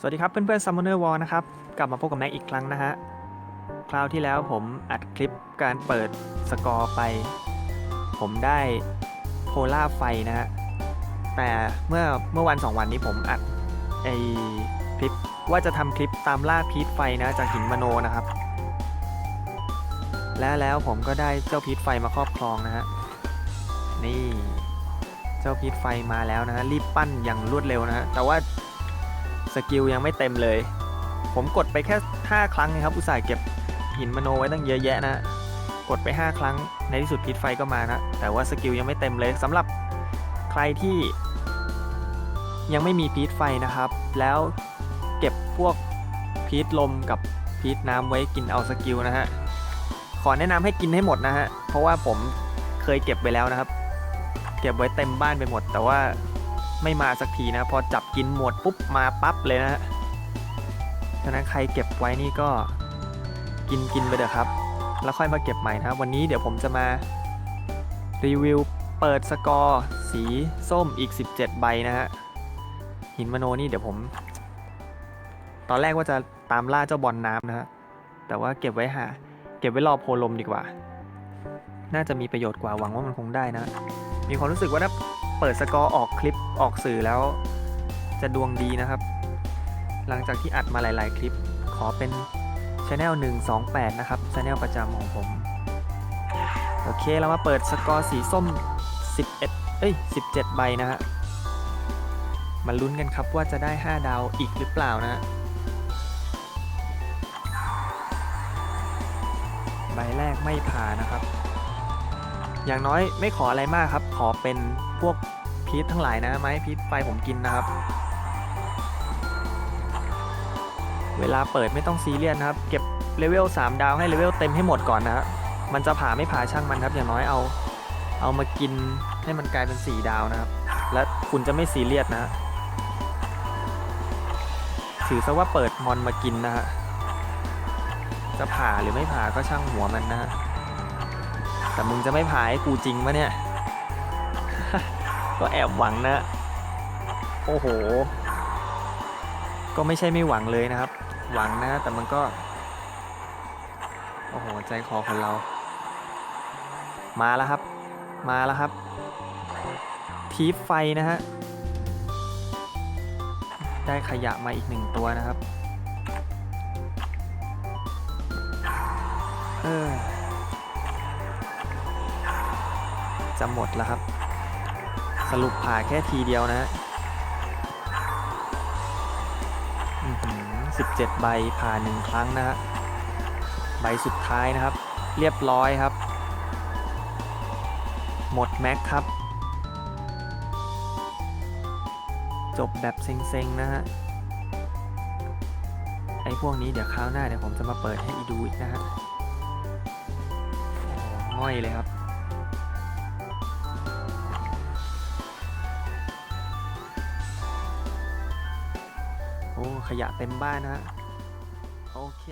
สวัสดีครับเพื่อนๆ Summoner War นะครับ กลับมาพบกับแม็กอีกครั้งนะฮะ คราวที่แล้วผมอัดคลิปการเปิดสกอร์ไป ผมได้โพล่าไฟนะฮะ แต่เมื่อเมื่อวัน 2 วันนี้ผมอัดไอคลิปว่าจะทำคลิปตามล่าพีทไฟนะจากหินมโนนะครับ และแล้วผมก็ได้เจ้าพีทไฟมาครอบครองนะฮะ นี่ เจ้าพีทไฟมาแล้วนะฮะรีบปั้นอย่างรวดเร็วนะฮะแต่ว่า กิลยังไม่เต็มเลย ผมกดไปแค่ 5 ครั้งนะครับ อุตส่าห์เก็บหินมโนไว้ตั้งเยอะแยะนะ กดไป 5 ครั้งในที่สุดพิษไฟก็มานะ แต่ว่าสกิลยังไม่เต็มเลยสำหรับใครที่ยังไม่มีพีทไฟนะครับ แล้วเก็บพวกพีทลมกับพีทน้ำไว้กินเอาสกิลนะฮะ ขอแนะนำให้กินให้หมดนะฮะ เพราะว่าผมเคยเก็บไปแล้วนะครับ เก็บไว้เต็มบ้านไปหมด แต่ว่า ไม่มาสักทีนะพอจับกินหมดปุ๊บมาปั๊บเลยนะฮะฉะนั้นใครเก็บไว้นี่ก็กินกินไปเถอะครับ แล้วค่อยมาเก็บใหม่นะวันนี้เดี๋ยวผมจะมารีวิวเปิดสกอร์สีส้มอีก 17 ใบนะฮะหินมโนนี่เดี๋ยวผม ตอนแรกว่าจะตามล่าเจ้าบอลน้ำนะฮะแต่ว่าเก็บไว้หาเก็บไว้รอโพลมดีกว่า น่าจะมีประโยชน์กว่าหวังว่ามันคงได้นะ มีความรู้สึกว่าถ้า เปิดสกอร์ออกคลิปออกสื่อแล้ว จะดวงดีนะครับ หลังจากที่อัดมาหลาย ๆ คลิป ขอเป็นช anel 128 นะครับช anel ประจำของผม โอเคเรามาเปิดสกอร์สีส้ม 11 เอ้ย 17 ใบนะฮะมาลุ้นกันครับว่าจะได้ 5 ดาวอีกหรือเปล่านะฮะใบแรกไม่ผ่านนะครับ อย่างน้อยไม่ขออะไรมากครับ ขอเป็นพวกพีททั้งหลายนะไม้พีทไฟผมกินนะครับ เวลาเปิดไม่ต้องซีเรียสนะครับ เก็บเลเวล3ดาวให้เลเวลเต็มให้หมดก่อนนะครับมันจะผ่าไม่ผ่าช่างมันครับ อย่างน้อยเอา เอามากินให้มันกลายเป็น 4 ดาวนะครับ และคุณจะไม่ซีเรียสนะฮะถือซะว่าเปิดมอนมากินนะฮะจะผ่าหรือไม่ผ่าก็ช่างหัวมันนะฮะ แต่มึงจะไม่พายกูจริงปะเนี่ย ก็แอบหวังนะ โอ้โห ก็ไม่ใช่ไม่หวังเลยนะครับ หวังนะ แต่มันก็ โอ้โห ใจคอคนเรา มาแล้วครับ มาแล้วครับทีฟไฟนะฮะ ได้ขยะมาอีกหนึ่งตัวนะครับ เออ จะหมดแล้วครับ สรุปผ่าแค่ทีเดียวนะอื้อหือ17ใบผ่าหนึ่งครั้งนะฮะใบสุดท้ายนะครับ เรียบร้อยครับ หมดแม็กครับ จบแบบเซ็งๆนะฮะไอ้พวกนี้เดี๋ยวคราวหน้าเดี๋ยวผมจะมาเปิดให้ดูอีกนะฮะง่อยเลยครับ อ้ขยะเต็มบ้านนะฮะโอเค